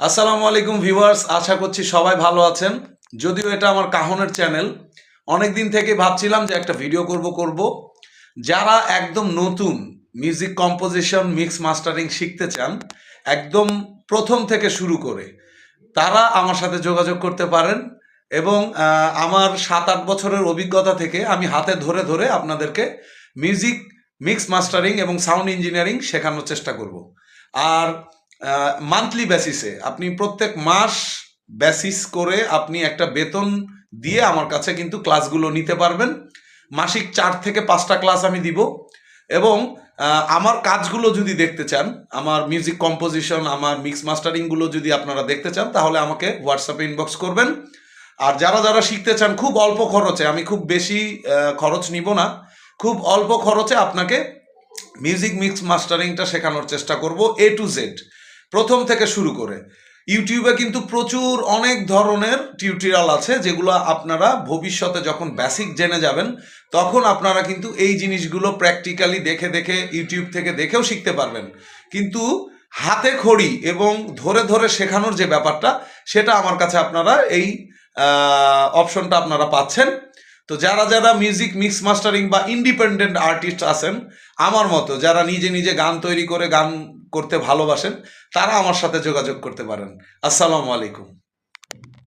আসসালামু আলাইকুম ভিউয়ার্স, আশা করছি সবাই ভালো আছেন। যদিও এটা আমার কাহনের চ্যানেল অনেক দিন থেকে ভাবছিলাম যে একটা ভিডিও করব করব। যারা একদম নতুন মিউজিক কম্পোজিশন মিক্স মাস্টারিং শিখতে চান, একদম প্রথম থেকে শুরু করে, তারা আমার সাথে যোগাযোগ করতে পারেন এবং আমার সাত আট বছরের অভিজ্ঞতা থেকে আমি হাতে ধরে ধরে আপনাদেরকে মিউজিক মিক্স মাস্টারিং এবং সাউন্ড ইঞ্জিনিয়ারিং শেখানোর চেষ্টা করব। আর মান্থলি বেসিসে আপনি প্রত্যেক মাস বেসিস করে আপনি একটা বেতন দিয়ে আমার কাছে কিন্তু ক্লাসগুলো নিতে পারবেন। মাসিক চার থেকে পাঁচটা ক্লাস আমি দিব এবং আমার কাজগুলো যদি দেখতে চান, আমার মিউজিক কম্পোজিশন আমার মিক্স মাস্টারিংগুলো যদি আপনারা দেখতে চান, তাহলে আমাকে হোয়াটসঅ্যাপে ইনবক্স করবেন। আর যারা যারা শিখতে চান, খুব অল্প খরচে, আমি খুব বেশি খরচ নিব না, খুব অল্প খরচে আপনাকে মিউজিক মিক্স মাস্টারিংটা শেখানোর চেষ্টা করব এ টু জেড প্রথম থেকে শুরু করে। ইউটিউবে কিন্তু প্রচুর অনেক ধরনের টিউটোরিয়াল আছে যেগুলো আপনারা ভবিষ্যতে যখন বেসিক জেনে যাবেন, তখন আপনারা কিন্তু এই জিনিসগুলো প্র্যাকটিক্যালি দেখে দেখে ইউটিউব থেকে দেখেও শিখতে পারবেন। কিন্তু হাতে খড়ি এবং ধরে ধরে শেখানোর যে ব্যাপারটা, সেটা আমার কাছে আপনারা এই অপশনটা আপনারা পাচ্ছেন। তো যারা যারা মিউজিক মিক্স মাস্টারিং বা ইন্ডিপেন্ডেন্ট আর্টিস্ট আছেন, আমার মতো, যারা নিজে নিজে গান তৈরি করে গান করতে ভালোবাসেন তারা আমার সাথে যোগাযোগ করতে পারেন। আসসালামু আলাইকুম।